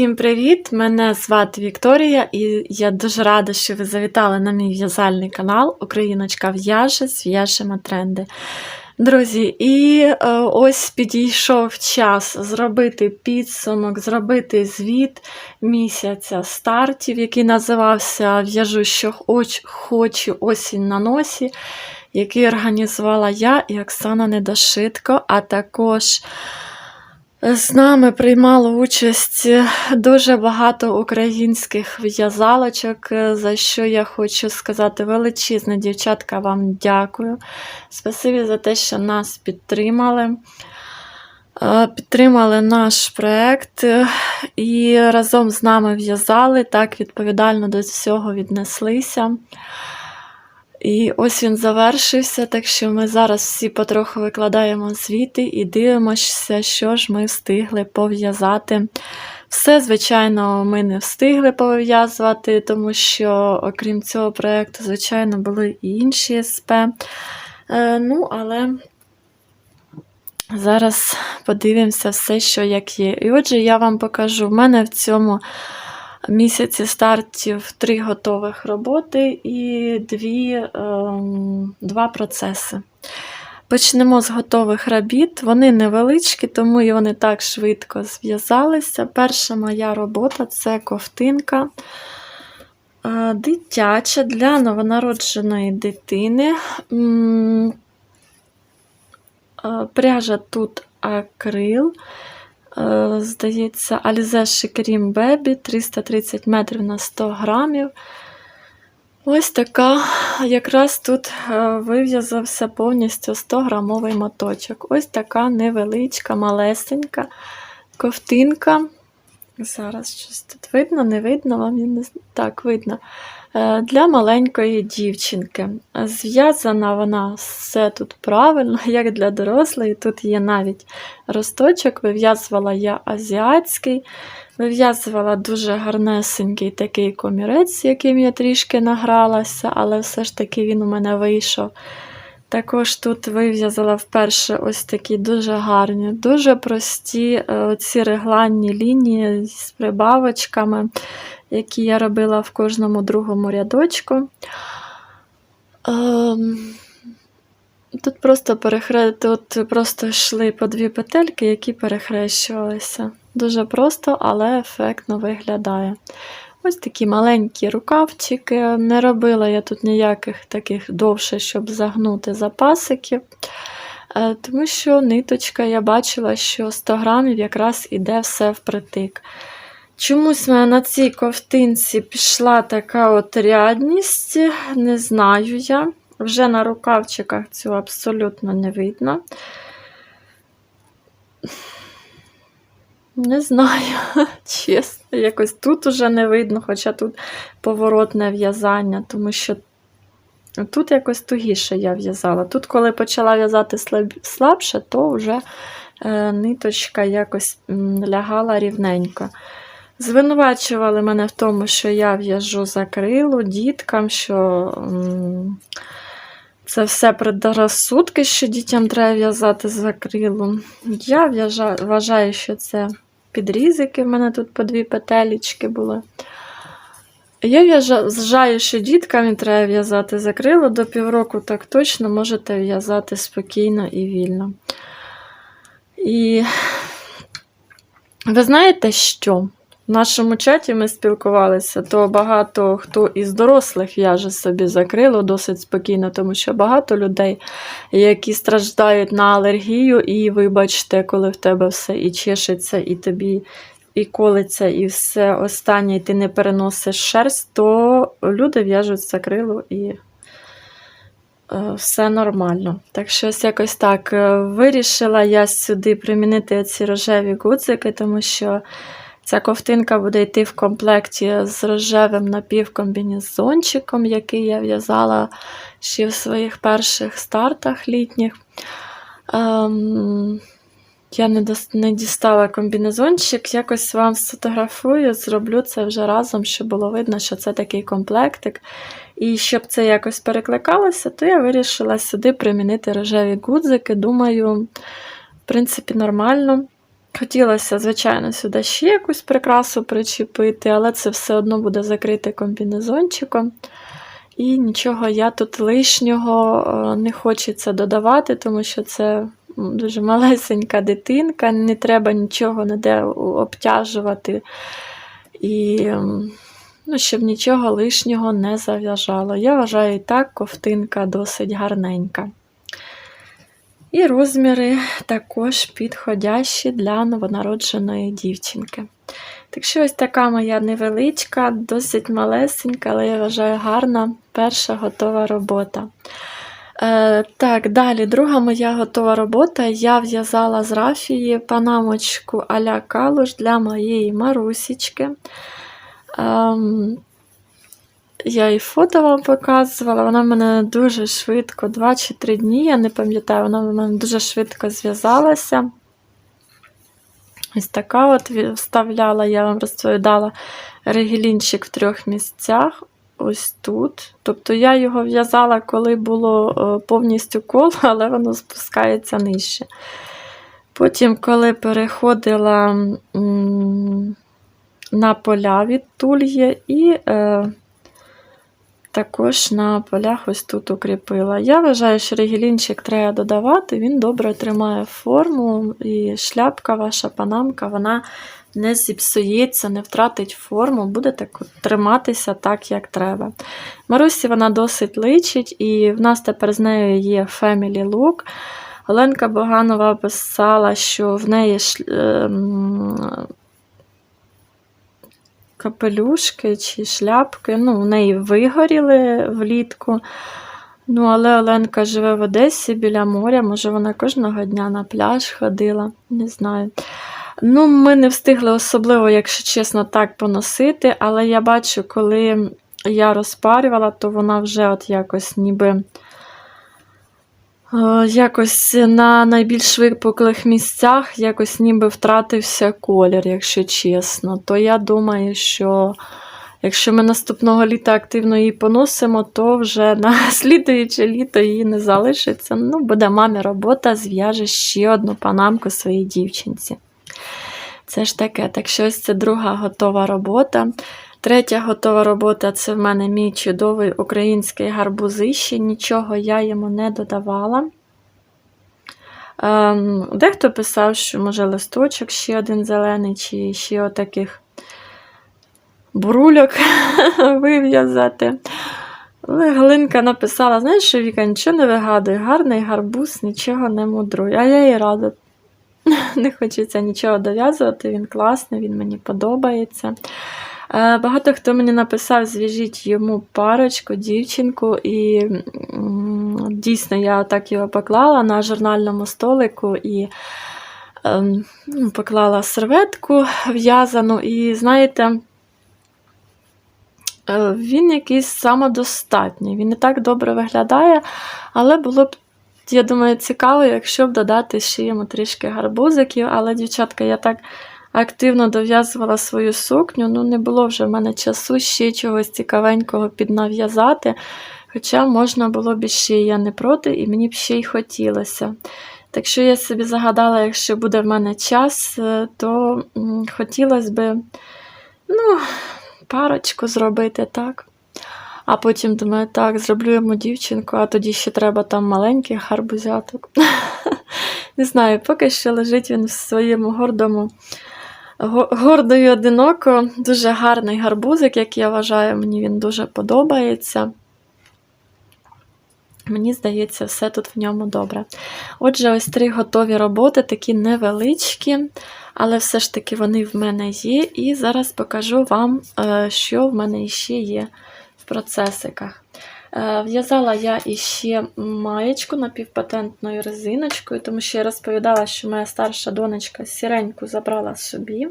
Всім привіт! Мене звати Вікторія, і я дуже рада, що ви завітали на мій в'язальний канал Україночка в'яже з в'яжемо тренди. Друзі, і е, ось підійшов час зробити підсумок, зробити звіт місяця стартів, який називався В'яжу, що хоч- хочу осінь на носі, який організувала я і Оксана Недошитко, а також. З нами приймало участь дуже багато українських в'язалочок, за що я хочу сказати величезне, дівчатка, вам дякую. Спасибі за те, що нас підтримали. Е, Підтримали наш проєкт е, і разом з нами в'язали, так відповідально до всього віднеслися. І ось він завершився, так що ми зараз всі потроху викладаємо звіти і дивимося, що ж ми встигли пов'язати. Все, звичайно, ми не встигли пов'язувати, тому що, окрім цього проєкту, звичайно, були і інші СП. Е, ну, але зараз подивимося все, що як є. І отже, я вам покажу, в мене в цьому місяці стартів три готових роботи і дві, ем, два процеси. Почнемо з готових робіт. Вони невеличкі, тому і вони так швидко зв'язалися. Перша моя робота це ковтинка е, дитяча для новонародженої дитини. Е, Пряжа тут акрил. Е, Здається, Alize Shikrim Baby 330 метрів на 100 грамів. Ось така, якраз тут е, вив'язався повністю 100-грамовий моточок. Ось така невеличка, малесенька ковтинка. Зараз щось тут видно, не видно, вам. Так, видно. Е, Для маленької дівчинки. Зв'язана вона все тут правильно, як для дорослої. Тут є навіть росточок, вив'язувала я азіатський, вив'язувала дуже гарнесенький такий комірець, яким я трішки награлася, але все ж таки він у мене вийшов. Також тут вив'язала вперше ось такі дуже гарні, дуже прості е, ці регланні лінії з прибавочками, які я робила в кожному другому рядочку. Ем, Тут просто перехре... тут просто йшли по дві петельки, які перехрещувалися. Дуже просто, але ефектно виглядає. Ось такі маленькі рукавчики. Не робила я тут ніяких таких довше, щоб загнути запасиків. Е, Тому що ниточка, я бачила, що 100 грамів якраз іде все впритик. Чомусь мене на цій ковтинці пішла така от рядність, не знаю я. Вже на рукавчиках цього абсолютно не видно. Не знаю, чесно, якось тут уже не видно, хоча тут поворотне в'язання, тому що тут якось тугіше я в'язала. Тут, коли почала в'язати слабше, то вже е, ниточка якось лягала рівненько. Звинувачували мене в тому, що я в'яжу закрилу діткам, що це все предрассудки, що дітям треба в'язати з акрилу. Я вважаю, що це підрізики. В мене тут по дві петелечки були. Я в'яжа- вважаю, що діткам треба в'язати з акрилу до півроку, так точно можете в'язати спокійно і вільно. І ви знаєте що? В нашому чаті ми спілкувалися, то багато хто із дорослих в'яже собі закрило досить спокійно, тому що багато людей, які страждають на алергію, і вибачте, коли в тебе все і чешеться, і тобі і колиться, і все останнє, і ти не переносиш шерсть, то люди в'яжуть закрило і е, все нормально. Так що ось якось так е, вирішила я сюди примінити ці рожеві гудзики, тому що. Ця ковтинка буде йти в комплекті з рожевим напівкомбінезончиком, який я в'язала ще в своїх перших стартах літніх. Ем, я не, дос- не дістала комбінезончик, якось вам сфотографую, зроблю це вже разом, щоб було видно, що це такий комплектик. І щоб це якось перекликалося, то я вирішила сюди примінити рожеві гудзики. Думаю, в принципі, нормально. Хотілося, звичайно, сюди ще якусь прикрасу причепити, але це все одно буде закрите комбінезончиком. І нічого я тут лишнього е, не хочеться додавати, тому що це дуже малесенька дитинка, не треба нічого ніде обтяжувати. І ну, щоб нічого лишнього не зав'яжало. Я вважаю, і так ковтинка досить гарненька. І розміри також підходящі для новонародженої дівчинки. Так що ось така моя невеличка, досить малесенька, але я вважаю гарна перша готова робота. Е, так, далі, друга моя готова робота. Я в'язала з рафії панамочку а-ля калуш для моєї Марусічки. Ем, я і фото вам показувала, вона мене дуже швидко, 2 чи 3 дні, я не пам'ятаю, вона в мене дуже швидко зв'язалася. Ось така от вставляла, я вам розповідала регілінчик в трьох місцях. Ось тут. Тобто я його в'язала, коли було е, повністю коло, але воно спускається нижче. Потім, коли переходила на поля від тульє, і е, також на полях ось тут укріпила. Я вважаю, що регілінчик треба додавати, він добре тримає форму, і шляпка ваша панамка, вона не зіпсується, не втратить форму, буде так триматися так, як треба. Марусі вона досить личить, і в нас тепер з нею є Family Look. Оленка Боганова писала, що в неї ем, капелюшки чи шляпки, ну, в неї вигоріли влітку. Ну, але Оленка живе в Одесі біля моря, може, вона кожного дня на пляж ходила, не знаю. Ну, ми не встигли особливо, якщо чесно, так поносити, але я бачу, коли я розпарювала, то вона вже от якось ніби. Е, Якось на найбільш випуклих місцях якось ніби втратився колір, якщо чесно. То я думаю, що якщо ми наступного літа активно її поносимо, то вже на слідуюче літо її не залишиться. Ну, буде мамі робота, зв'яже ще одну панамку своїй дівчинці. Це ж таке. Так що ось це друга готова робота. Третя готова робота це в мене мій чудовий український гарбузище. Нічого я йому не додавала. Ем, дехто писав, що може листочок ще один зелений, чи ще отаких бурульок вив'язати. Але Галинка написала: знаєш, що Віка, нічого не вигадуй, гарний гарбуз, нічого не мудруй. А я їй рада. Не хочеться нічого дов'язувати, він класний, він мені подобається. Е, Багато хто мені написав, зв'яжіть йому парочку, дівчинку, і дійсно я так його поклала на журнальному столику і ем, ну, поклала серветку в'язану, і знаєте, е, він якийсь самодостатній. Він не так добре виглядає, але було б, я думаю, цікаво, якщо б додати ще йому трішки гарбузиків. Але, дівчатка, я так активно дов'язувала свою сукню, ну не було вже в мене часу ще чогось цікавенького піднав'язати. Хоча можна було б ще, я не проти, і мені б ще й хотілося. Так що я собі загадала, якщо буде в мене час, е, то хотілося б ну, парочку зробити, так. А потім думаю, так, зроблю йому дівчинку, а тоді ще треба там маленьких гарбузяток. Не знаю, поки що лежить він в своєму гордому, го- гордо і одиноко. Дуже гарний гарбузик, як я вважаю, мені він дуже подобається. Мені здається, все тут в ньому добре. Отже, ось три готові роботи, такі невеличкі, але все ж таки вони в мене є. І зараз покажу вам, е, що в мене ще є в процесиках. Е, В'язала я іще маєчку напівпатентною резиночкою, тому що я розповідала, що моя старша донечка сіреньку забрала собі.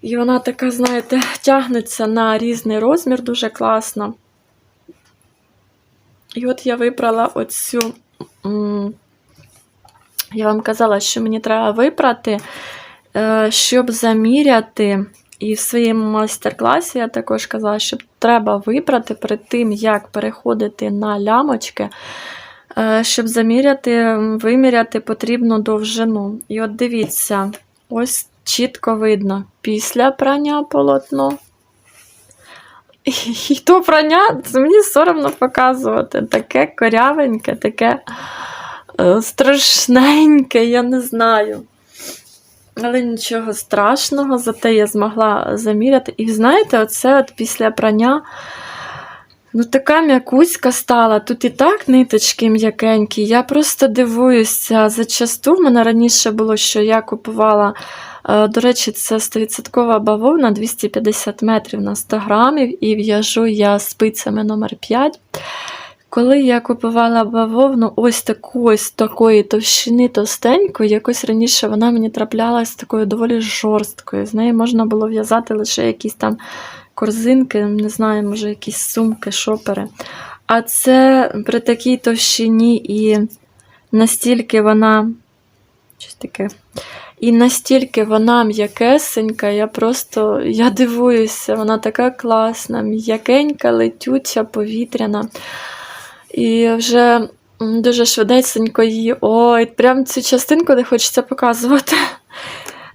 І вона така, знаєте, тягнеться на різний розмір, дуже класно. І от я вибрала оцю. Я вам казала, що мені треба вибрати, е, щоб заміряти. І в своєму майстер-класі я також казала, що треба вибрати перед тим, як переходити на лямочки, Е, Щоб заміряти, виміряти потрібну довжину. І от дивіться, ось чітко видно після прання полотно. І, то прання, мені соромно показувати. Таке корявеньке, таке е, страшненьке, я не знаю. Але нічого страшного, зате я змогла заміряти. І знаєте, оце от після прання. Ну, така м'якуська стала. Тут і так ниточки м'якенькі. Я просто дивуюся. Зачасту в мене раніше було, що я купувала. е, До речі, це 100% бавовна 250 метрів на 100 грамів, і в'яжу я спицями номер 5 Коли я купувала бавовну ось таку ось такої товщини товстенької, якось раніше вона мені траплялась такою доволі жорсткою. З неї можна було в'язати лише якісь там корзинки, не знаю, може, якісь сумки, шопери. А це при такій товщині і настільки вона. Щось таке. І настільки вона м'якесенька, я просто я дивуюся, вона така класна, м'якенька, летюча, повітряна. І вже дуже швидесенько її. Ой, прям цю частинку не хочеться показувати.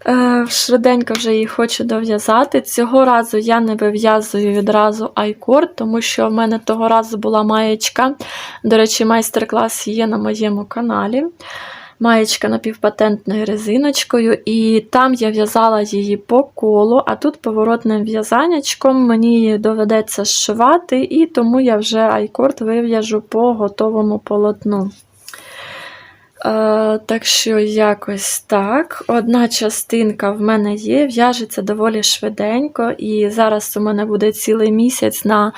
Е, Швиденько вже її хочу дов'язати. Цього разу я не вив'язую відразу айкорд, тому що в мене того разу була маєчка. До речі, майстер-клас є на моєму каналі. Маєчка напівпатентною резиночкою, і там я в'язала її по колу, а тут поворотним в'язаннячком мені доведеться зшивати, і тому я вже айкорд вив'яжу по готовому полотну. Е, так що якось так. Одна частинка в мене є, в'яжеться доволі швиденько, і зараз у мене буде цілий місяць на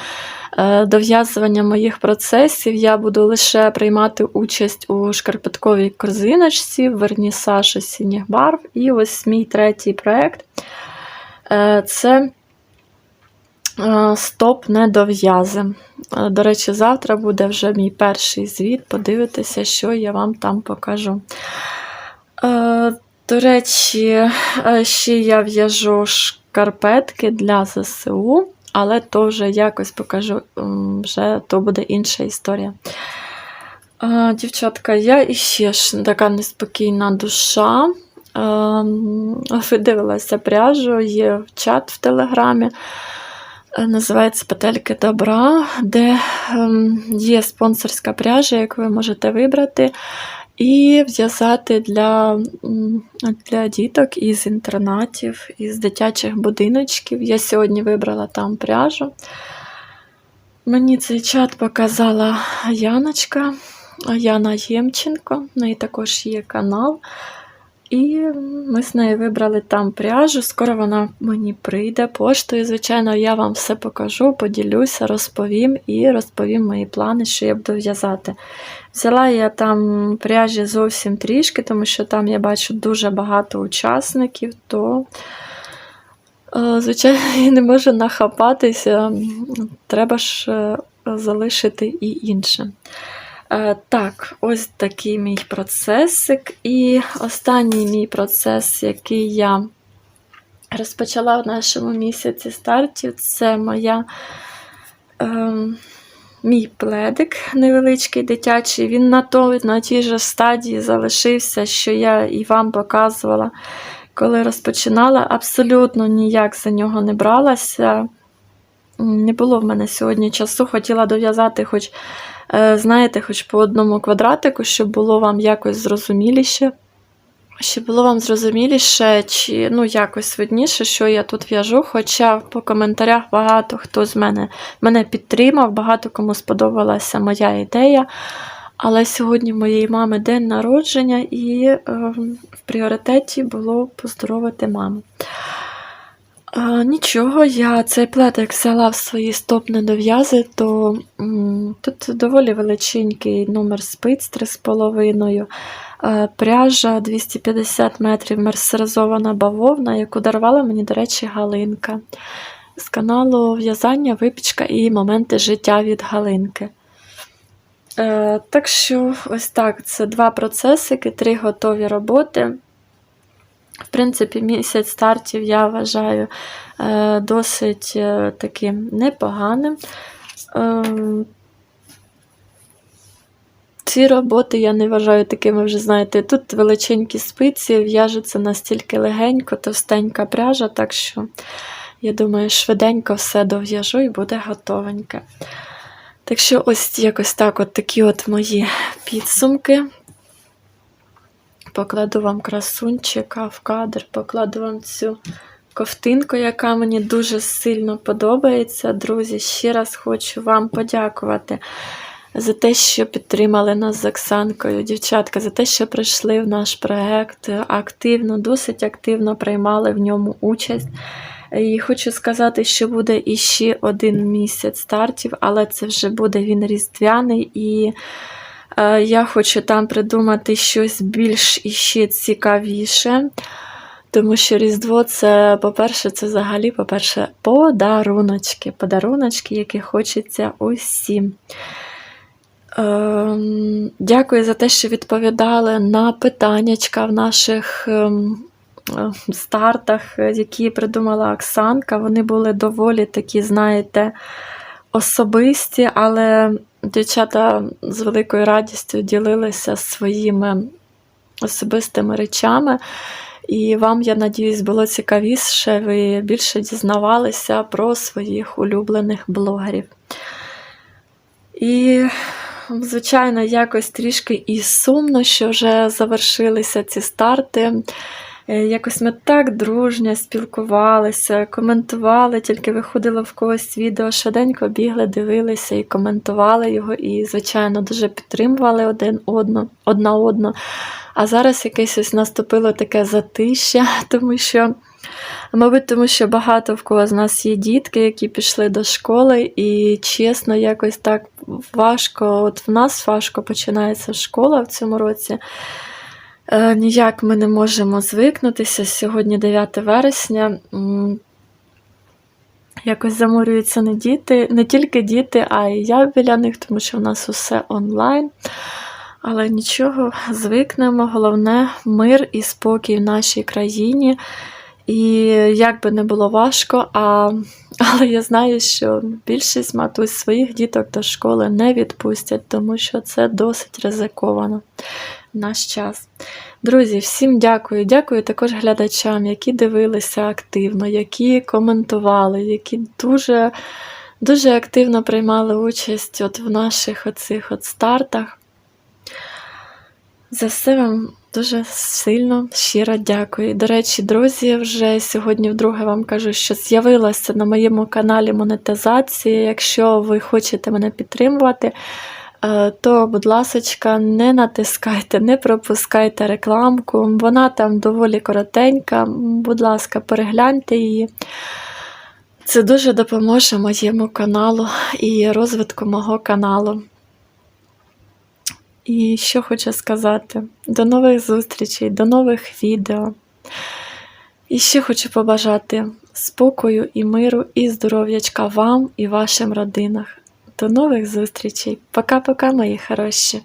е, дов'язування моїх процесів. Я буду лише приймати участь у шкарпетковій корзиночці, вернісаж осінніх барв. І ось мій третій проєкт. Е, Це стоп недов'язи. Е, До речі, завтра буде вже мій перший звіт. Подивитися, що я вам там покажу. Е, До речі, е, ще я в'яжу шкарпетки для ЗСУ, але то вже якось покажу, вже то буде інша історія. Е, Дівчатка, я іще ж така неспокійна душа. Видивилася пряжу, є чат в Телеграмі. Е, Називається Петельки добра, де ем, є спонсорська пряжа, яку ви можете вибрати, і в'язати для, для діток із інтернатів, із дитячих будиночків. Я сьогодні вибрала там пряжу. Мені цей чат показала Яночка, Яна Ємченко, в неї також є канал. І ми з нею вибрали там пряжу. Скоро вона мені прийде поштою. Звичайно, я вам все покажу, поділюся, розповім і розповім мої плани, що я буду в'язати. Взяла я там пряжі зовсім трішки, тому що там я бачу дуже багато учасників, то, е, звичайно, я не можу нахапатися. Треба ж е, залишити і інше. Е, Так, ось такий мій процесик. І останній мій процес, який я розпочала в нашому місяці стартів, це моя, ем, мій пледик невеличкий дитячий. Він на, той, на тій же стадії залишився, що я і вам показувала, коли розпочинала. Абсолютно ніяк за нього не бралася. Не було в мене сьогодні часу, хотіла дов'язати хоч знаєте, хоч по одному квадратику, щоб було вам якось зрозуміліше. Щоб було вам зрозуміліше, чи ну, якось видніше, що я тут в'яжу. Хоча по коментарях багато хто з мене мене підтримав, багато кому сподобалася моя ідея. Але сьогодні моєї мами день народження, і е, в пріоритеті було поздоровити маму. А, нічого, я цей плетик взяла в свої стоп недов'язи, то м, тут доволі величенький номер спиць 3,5, е, пряжа 250 метрів, мерсеризована бавовна, яку дарувала мені, до речі, Галинка. З каналу в'язання, випічка і моменти життя від Галинки. Е, так що, ось так, це два процесики, три готові роботи. В принципі, місяць стартів я вважаю е, досить е, таким непоганим. Е, ці роботи я не вважаю такими, вже знаєте, тут величенькі спиці, в'яжуться настільки легенько, товстенька пряжа, так що, я думаю, швиденько все дов'яжу і буде готовеньке. Так що ось якось так от такі от мої підсумки. Покладу вам красунчика в кадр, покладу вам цю ковтинку, яка мені дуже сильно подобається. Друзі, ще раз хочу вам подякувати за те, що підтримали нас з Оксанкою, дівчатка, за те, що прийшли в наш проект активно, досить активно приймали в ньому участь. І хочу сказати, що буде іще один місяць стартів, але це вже буде він різдвяний. І я хочу там придумати щось більш іще цікавіше. Тому що Різдво це, по-перше, це взагалі, по-перше, подаруночки. Подаруночки, які хочеться усім. Ем, дякую за те, що відповідали на питаннячка в наших ем, е, стартах, е, які придумала Оксанка. Вони були доволі такі, знаєте, особисті, але дівчата з великою радістю ділилися своїми особистими речами. І вам, я надіюсь, було цікавіше, ви більше дізнавалися про своїх улюблених блогерів. І, звичайно, якось трішки і сумно, що вже завершилися ці старти. Е, Якось ми так дружньо спілкувалися, коментували, тільки виходило в когось відео, швиденько бігли, дивилися і коментували його, і, звичайно, дуже підтримували один одну, одна одну. А зараз якесь ось наступило таке затища, тому що, мабуть, тому що багато в кого з нас є дітки, які пішли до школи, і чесно, якось так важко, от в нас важко починається школа в цьому році. Е, Ніяк ми не можемо звикнутися. Сьогодні 9 вересня. Якось заморюються не діти, не тільки діти, а й я біля них, тому що в нас усе онлайн. Але нічого, звикнемо. Головне мир і спокій в нашій країні. І як би не було важко, а, але я знаю, що більшість матусь своїх діток до школи не відпустять, тому що це досить ризиковано наш час. Друзі, всім дякую. Дякую також глядачам, які дивилися активно, які коментували, які дуже, дуже активно приймали участь от в наших оцих от стартах. За все вам дуже сильно, щиро дякую. До речі, друзі, вже сьогодні вдруге вам кажу, що з'явилася на моєму каналі монетизація. Якщо ви хочете мене підтримувати, то, будь ласочка, не натискайте, не пропускайте рекламку. Вона там доволі коротенька. Будь ласка, перегляньте її. Це дуже допоможе моєму каналу і розвитку мого каналу. І що хочу сказати: до нових зустрічей, до нових відео. І ще хочу побажати спокою і миру, і здоров'ячка вам і вашим родинах. До нових зустрічей. Пока-пока, мої хороші!